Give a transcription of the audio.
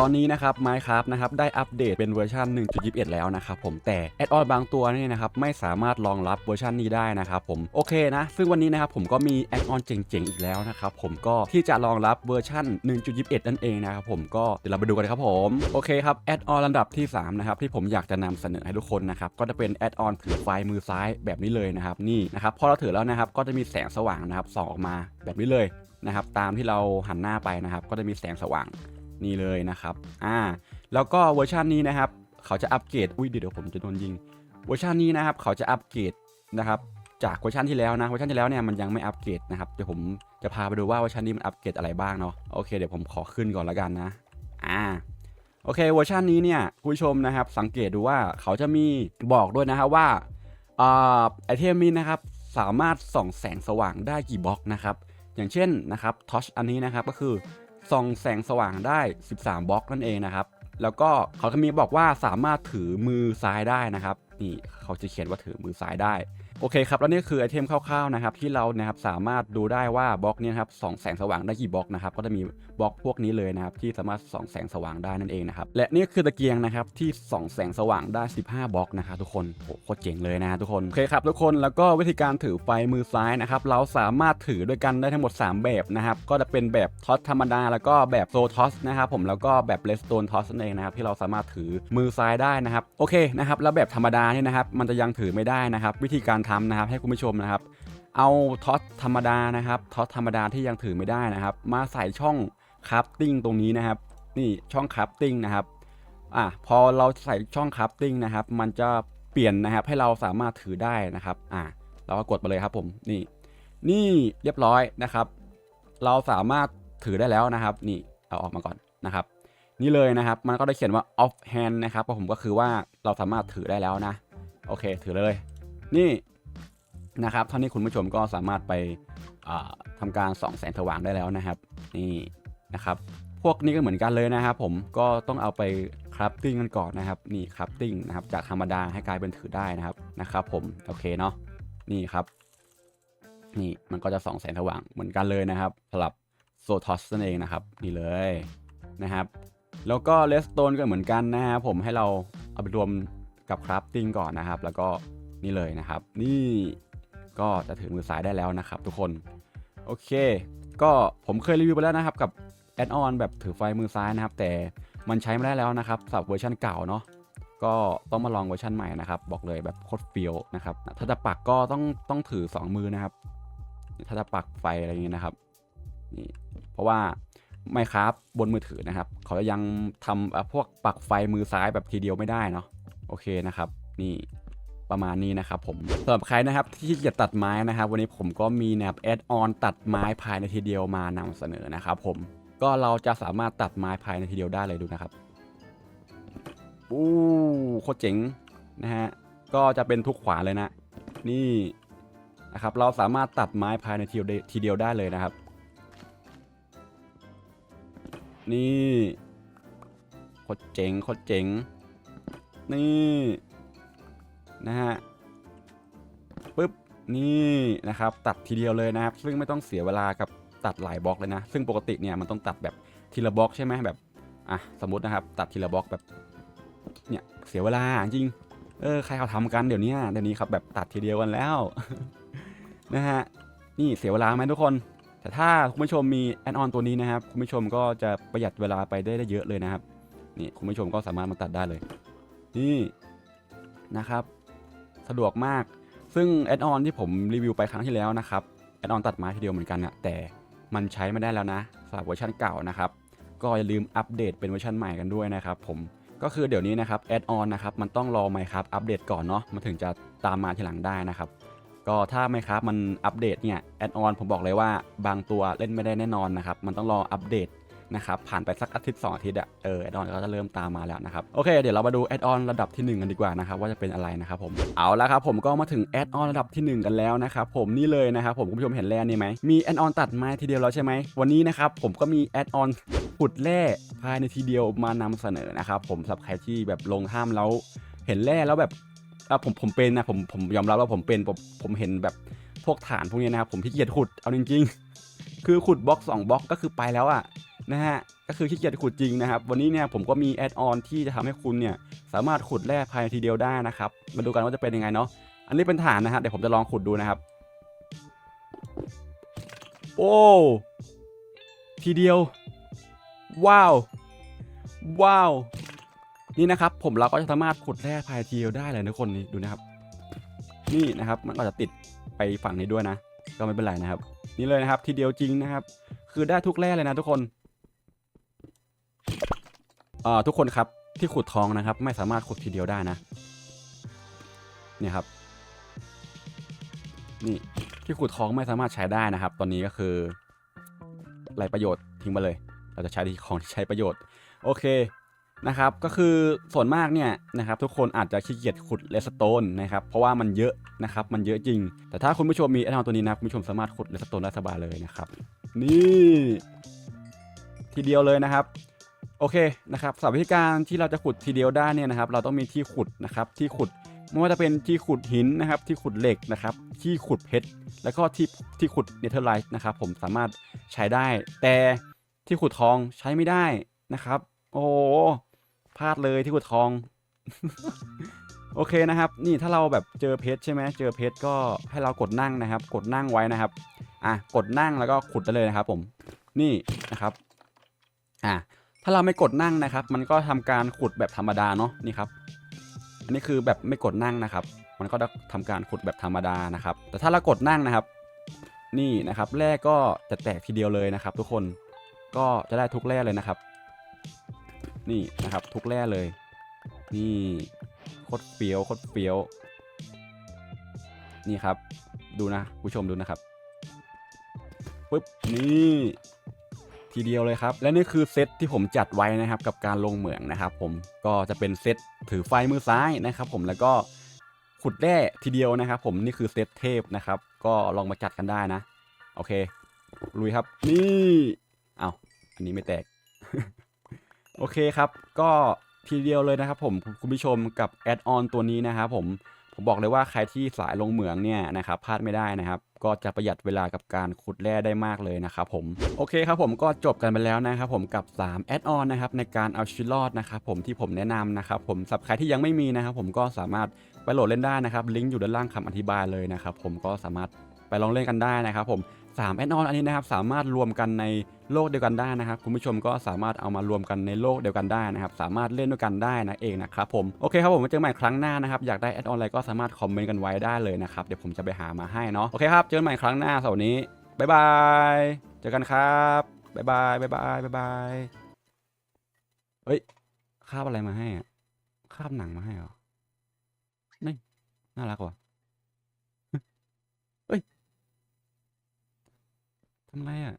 ตอนนี้นะครับ Minecraft นะครับได้อัปเดตเป็นเวอร์ชัน1.21 แล้วนะครับผมแต่แอดออนบางตัวนี่นะครับไม่สามารถรองรับเวอร์ชันนี้ได้นะครับผมโอเคนะ ซึ่งวันนี้นะครับผมก็มีแอดออนเจ๋งๆอีกแล้วนะครับผมก็ที่จะรองรับเวอร์ชัน1.21 นั่นเองนะครับผมก็เดี๋ยวเราไปดูกันครับผมโอเคครับแอดออนลำดับที่3นะครับที่ผมอยากจะนำเสนอให้ทุกคนนะครับก็จะเป็นแอดออนถือไฟมือซ้ายแบบนี้เลยนะครับนี่นะครับพอเราถือแล้วนะครับก็จะมีแสงสว่างนะครับส่องออกมาแบบนี้เลยนะครับตามที่เราหันหน้าไปนะครับก็จะมีแสงสว่าง นี่เลยนะครับ อ่า แล้วก็เวอร์ชันนี้นะครับ เขาจะอัปเกรด อุ้ยเดี๋ยวผมจะโดนยิง เวอร์ชันนี้นะครับ เขาจะอัปเกรดนะครับจากเวอร์ชันที่แล้วนะเวอร์ชันที่แล้วเนี่ยมันยังไม่อัปเกรดนะครับ เดี๋ยวผมจะพาไปดูว่าเวอร์ชันนี้มันอัปเกรดอะไรบ้างเนาะ โอเคเดี๋ยวผมขอขึ้นก่อนละกันนะ อ่า โอเคเวอร์ชันนี้เนี่ยผู้ชมนะครับ สังเกตดูว่าเขาจะมีบอกด้วยนะครับว่าอ่าไอเทมนี้นะครับสามารถส่องแสงสว่างได้กี่บล็อกนะครับ อย่างเช่นนะครับทอชอันนี้นะครับก็คือ ส่องแสงสว่างได้ 13 บล็อกนั่นเองนะครับ แล้วก็เขาจะมีบอกว่าสามารถถือมือซ้ายได้นะครับ นี่เขาจะเขียนว่าถือมือซ้ายได้ โอเคครับแล้วนี่คือไอเทมคร่าวๆนะครับที่เรานะครับสามารถดูได้ว่าบล็อกนี้นะครับสองแสงสว่างได้กี่บล็อกนะครับก็จะมีบล็อกพวกนี้เลยนะครับที่สามารถส่องแสงสว่างได้นั่นเองนะครับและนี่คือตะเกียงนะครับที่ส่องแสงสว่างได้ 15 บล็อกนะครับทุกคนโหโคตรเจ๋งเลยนะทุกคนโอเคครับทุกคนแล้วก็วิธีการถือไฟมือซ้ายนะครับเราสามารถถือด้วยกันได้ทั้งหมด 3 แบบนะครับก็จะเป็นแบบทอสธรรมดา แล้วก็แบบโซทอสนะครับผมแล้วก็แบบเลสโตนทอสนั่นเองนะครับที่เราสามารถถือมือซ้ายได้นะครับโอเคนะครับแล้วแบบธรรมดาเนี่ยนะครับมันจะยังถือไม่ได้นะครับวิธีการทำนะครับ ให้คุณผู้ชมนะครับ เอาท็อตธรรมดานะครับท็อตธรรมดาที่ยังถือไม่ได้นะครับ มาใส่ช่องคราฟติ้งตรงนี้นะครับ นี่ช่องคราฟติ้งนะครับอะพอเราใส่ช่องคราฟติ้งนะครับ มันจะเปลี่ยนนะครับให้เราสามารถถือได้นะครับอะเราก็กดมาเลยครับผมนี่ นี่เรียบร้อยนะครับ เราสามารถถือได้แล้วนะครับ นี่เอาออกมาก่อนนะครับ นี่เลยนะครับ มันก็ได้เขียนว่า off hand นะครับผมก็คือว่าเราสามารถถือได้แล้วนะ โอเค ถือเลย นี่ นะครับเท่านี้คุณผู้ชมก็สามารถไปอ่าทำการส่องแสงสว่างได้แล้วนะครับนี่นะครับ พวกนี้ก็เหมือนกันเลยนะครับ ผมก็ต้องเอาไปคราฟติ้งกันก่อนนะครับนี่คราฟติ้งนะครับจากธรรมดาให้กลายเป็นถือได้นะครับนะครับ ผมโอเคเนาะนี่ครับ นี่มันก็จะส่องแสงสว่างเหมือนกันเลยนะครับสำหรับโซทอสนั่นเองนะครับ นี่เลยนะครับ แล้วก็เลสโตนก็เหมือนกันนะครับผมให้เราเอาไปรวมกับคราฟติ้งก่อนนะครับ แล้วก็นี่เลยนะครับ นี่ ก็จะถึงมือซ้ายได้แล้วนะครับทุกคน โอเค ก็ผมเคยรีวิวไปแล้วนะครับกับแอดออนแบบถือไฟมือซ้ายนะครับ แต่มันใช้ไม่ได้แล้วนะครับสำหรับเวอร์ชันเก่าเนาะก็ต้องมาลองเวอร์ชันใหม่นะครับ บอกเลยแบบโคตรเฟียวนะครับ ถ้าจะปักก็ต้องต้องถือ 2 มือนะครับ ถ้าจะปักไฟอะไรอย่างเงี้ยนะครับนี่เพราะว่าไม่ครับบนมือถือนะครับ เขายังทำพวกปักไฟมือซ้ายแบบทีเดียวไม่ได้เนาะโอเคนะครับ นี่ ประมาณนี้นะครับผมสำหรับใครนะครับที่จะตัดไม้นะครับ วันนี้ผมก็มีแนบแอดออนตัดไม้ภายในทีเดียวมานำเสนอนะครับผมก็เราจะสามารถตัดไม้ภายในทีเดียวได้เลยดูนะครับอู้โคตรเจ๋งนะฮะก็จะเป็นทุกขวานเลยนะนี่นะครับเราสามารถตัดไม้ภายในทีเดียวทีเดียวได้เลยนะครับ นี่โคตรเจ๋งโคตรเจ๋งนี่ นะฮะปึ๊บนี่นะครับตัดทีเดียวเลยนะครับ ซึ่งไม่ต้องเสียเวลากับตัดหลายบล็อกเลยนะ ซึ่งปกติเนี่ยมันต้องตัดแบบทีละบล็อกใช่ไหมแบบอะสมมตินะครับ ตัดทีละบล็อกแบบเนี่ยเสียเวลาจริงเออใครเขาทำกันเดี๋ยวนี้เดี๋ยวนี้ครับแบบตัดทีเดียวกันแล้วนะฮะนี่เสียเวลาไหมทุกคน แต่ถ้าคุณผู้ชมมีแอนออนตัวนี้นะครับ คุณผู้ชมก็จะประหยัดเวลาไปได้ได้เยอะเลยนะครับนี่คุณผู้ชมก็สามารถมาตัดได้เลย นี่นะครับ สะดวกมาก ซึ่งแอดออนที่ผมรีวิวไปครั้งที่แล้วนะครับแอดออนตัดไม้ทีเดียวเหมือนกันอะแต่มันใช้ไม่ได้แล้วนะสำหรับเวอร์ชันเก่านะครับก็อย่าลืมอัปเดตเป็นเวอร์ชันใหม่กันด้วยนะครับผมก็คือเดี๋ยวนี้นะครับแอดออนนะครับมันต้องรอไหมครับอัปเดตก่อนเนาะมันถึงจะตามมาทีหลังได้นะครับ ก็ถ้าไม่ครับมันอัปเดตเนี่ยแอดออนผมบอกเลยว่าบางตัวเล่นไม่ได้แน่นอนนะครับ มันต้องรออัปเดต นะครับผ่านไปสักอาทิตย์สองอาทิตย์อะเออแอดออนก็จะเริ่มตามมาแล้วนะครับโอเคเดี๋ยวเรามาดูแอดออนระดับที่ 1 กันดีกว่านะครับว่าจะเป็นอะไรนะครับผมเอาละครับผมก็มาถึงแอดออนระดับที่ 1 กันแล้วนะครับผมนี่เลยนะครับผมคุณผู้ชมเห็นแร่นี่ไหมมีแอดออนตัดม้ทีเดียวแล้วใช่ไหมวันนี้นะครับผมก็มีแอดออนขุดแร่ภายในทีเดียวมานำเสนอนะครับผมสำหรับใครที่แบบลงถ้ำแล้วเห็นแร่แล้วแบบอะผมผมเป็นนะผมผมยอมรับว่าผมเป็นผมผมเห็นแบบพวกฐานพวกนี้นะครับผมที่เกียจขุดเอาจริง ๆ คือขุดบล็อกสองบล็อกก็คือไปแล้วอะ่ะ นะฮะก็คือขี้เกียจขุดจริงนะครับ วันนี้เนี่ยผมก็มีแอดออนที่จะทำให้คุณเนี่ยสามารถขุดแร่ภายในทีเดียวได้นะครับ มาดูกันว่าจะเป็นยังไงเนาะอันนี้เป็นฐานนะฮะเดี๋ยวผมจะลองขุดดูนะครับ โอ้ทีเดียว ว้าว ว้าว นี่นะครับ ผมเราก็จะสามารถขุดแร่ภายในทีเดียวได้เลยนะทุกคนนี่ดูนะครับ นี่นะครับมันก็จะติดไปฝั่งนี้ด้วยนะ ก็ไม่เป็นไรนะครับ นี่เลยนะครับ ทีเดียวจริงนะครับ คือได้ทุกแร่เลยนะทุกคน อ่อทุกคนครับที่ขุดทองนะครับ ไม่สามารถขุดทีเดียวได้นะเนี่ยครับ นี่ที่ขุดทองไม่สามารถใช้ได้นะครับ ตอนนี้ก็คือไรประโยชน์ทิ้งไปเลย เราจะใช้ที่ของที่ใช้ประโยชน์ โอเคนะครับ ก็คือส่วนมากเนี่ยนะครับ ทุกคนอาจจะขี้เกียจขุดเลสโตนนะครับ เพราะว่ามันเยอะนะครับ มันเยอะจริง แต่ถ้าคุณผู้ชมมีแอดออนตัวนี้นะคุณผู้ชมสามารถขุดเลสโตนได้สบายเลยนะครับ นี่ ทีเดียวเลยนะครับ โอเคนะครับสำหรับวิธีการที่เราจะขุดทีเดียวได้เนี่ยนะครับ เราต้องมีที่ขุดนะครับที่ขุดไม่ว่าจะเป็นที่ขุดหินนะครับที่ขุดเหล็กนะครับที่ขุดเพชรแล้วก็ที่ที่ขุดเนเธอร์ไลท์นะครับผมสามารถใช้ได้ แต่ที่ขุดทองใช้ไม่ได้นะครับ โอ้พลาดเลยที่ขุดทอง โอเคนะครับ นี่ถ้าเราแบบเจอเพชรใช่ไหมเจอเพชรก็ให้เรากดนั่งนะครับ กดนั่งไว้นะครับ อะกดนั่งแล้วก็ขุดได้เลยนะครับ ผม นี่นะครับ อะ ถ้าเราไม่กดนั่งนะครับ มันก็ทำการขุดแบบธรรมดาเนาะนี่ครับ อันนี้คือแบบไม่กดนั่งนะครับ มันก็จะทำการขุดแบบธรรมดานะครับ แต่ถ้าเรากดนั่งนะครับ นี่นะครับแร่ก็จะแตกทีเดียวเลยนะครับ ทุกคนก็จะได้ทุกแร่เลยนะครับ นี่นะครับทุกแร่เลย นี่โคตรเฟี้ยวโคตรเฟี้ยว นี่ครับ ดูนะผู้ชมดูนะครับปึ๊บนี่ ทีเดียวเลยครับ และนี่คือเซตที่ผมจัดไว้นะครับกับการลงเหมืองนะครับ ผมก็จะเป็นเซตถือไฟมือซ้ายนะครับ ผมแล้วก็ขุดแร่ทีเดียวนะครับ ผมนี่คือเซตเทพนะครับ ก็ลองมาจัดกันได้นะ โอเคลุยครับ นี่เอาอันนี้ไม่แตก โอเคครับ ก็ทีเดียวเลยนะครับ ผมคุณผู้ชมกับแอดออนตัวนี้นะครับผม ผมบอกเลยว่าใครที่สายลงเหมืองเนี่ยนะครับพลาดไม่ได้นะครับก็จะประหยัดเวลากับการขุดแร่ได้มากเลยนะครับผมโอเคครับผมก็จบกันไปแล้วนะครับผมกับ 3 แอดออนนะครับในการเอาชีวิตรอดนะครับผมที่ผมแนะนำนะครับผมสำหรับใครที่ยังไม่มีนะครับผมก็สามารถไปโหลดเล่นได้นะครับลิงก์อยู่ด้านล่างคำอธิบายเลยนะครับผมก็สามารถไปลองเล่นกันได้นะครับผม 3แอดออนอันนี้นะครับสามารถรวมกันในโลกเดียวกันได้นะครับ คุณผู้ชมก็สามารถเอามารวมกันในโลกเดียวกันได้นะครับ สามารถเล่นด้วยกันได้นะเองนะครับผมโอเคครับผมมาเจอกันใหม่ครั้งหน้านะครับอยากได้แอดออนอะไรก็สามารถคอมเมนต์กันไว้ได้เลยนะครับเดี๋ยวผมจะไปหามาให้เนาะโอเคครับเจอกันใหม่ครั้งหน้าสวันนี้บ๊ายบายเจอกันครับบ๊ายบายบ๊ายบายบ๊ายบายเฮ้ยคาบอะไรมาให้อะคาบหนังมาให้เหรอนี่น่ารักว่ะ เฮ้ย ทำไรอะ